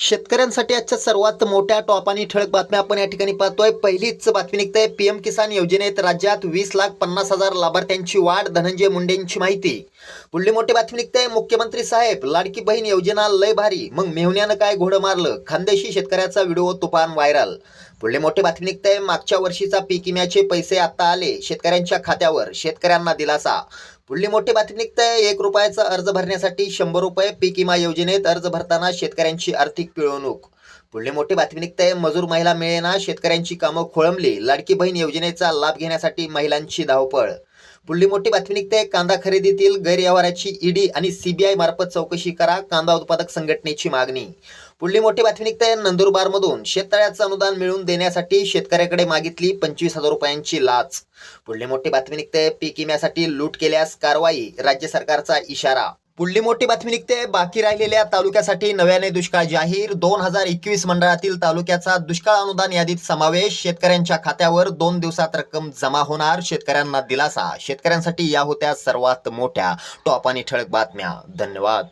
शेतकऱ्यांसाठी आजच्या सर्वात मोठ्या टॉप आणि ठळक बातम्या आपण या ठिकाणी पाहतोय. पहिलीच बातमी निघते. पीएम किसान योजनेत राज्यात वीस लाख पन्नास हजार लाभार्थ्यांची वाढ धनंजय मुंडेंची माहिती. पुढली मोठी बातमी निघते. मुख्यमंत्री साहेब लाडकी बहीण योजना लय भारी. मग मेहुण्यानं काय घोडं मारलं? खानदेशी शेतकऱ्याचा व्हिडिओ तुफान व्हायरल. पुढले मोठी बातमी निघते मागच्या वर्षीचा पीक विम्याचे पैसे आता आले. शेतकऱ्यांच्या खात्यावर शेतकऱ्यांना दिलासा. पुढली मोठी बातमी निघते एक रुपयाचा अर्ज भरण्यासाठी शंभर रुपये पीक विमा योजनेत अर्ज भरताना शेतकऱ्यांची आर्थिक पिळवणूक. पुढली मोठी बातमी निघते मजूर महिला मिळेना. शेतकऱ्यांची कामं खोळंबली. लाडकी बहीण योजनेचा लाभ घेण्यासाठी महिलांची धावपळ. पुढली मोठी बातमी निघते. कांदा खरेदीतील गैरव्यवहाराची ईडी आणि सीबीआय मार्फत चौकशी करा. कांदा उत्पादक संघटनेची मागणी. पुढली मोठी बातमी निघते. नंदुरबारमधून शेततळ्याचं अनुदान मिळवून देण्यासाठी शेतकऱ्याकडे मागितली पंचवीस हजार रुपयांची लाच. पुढली मोठी बातमी निघते. पीक विम्यासाठी लूट केल्यास कारवाई. राज्य सरकारचा इशारा. पुढली मोठी बातमी निघते. बाकी राहिलेल्या तालुक्यासाठी नव्याने दुष्काळ जाहीर. दोन हजार एकवीस मंडळातील तालुक्याचा दुष्काळ अनुदान यादीत समावेश. शेतकऱ्यांच्या खात्यावर दोन दिवसात रक्कम जमा होणार. शेतकऱ्यांना दिलासा. शेतकऱ्यांसाठी या होत्या सर्वात मोठ्या. टॉप आणि ठळक बातम्या. धन्यवाद.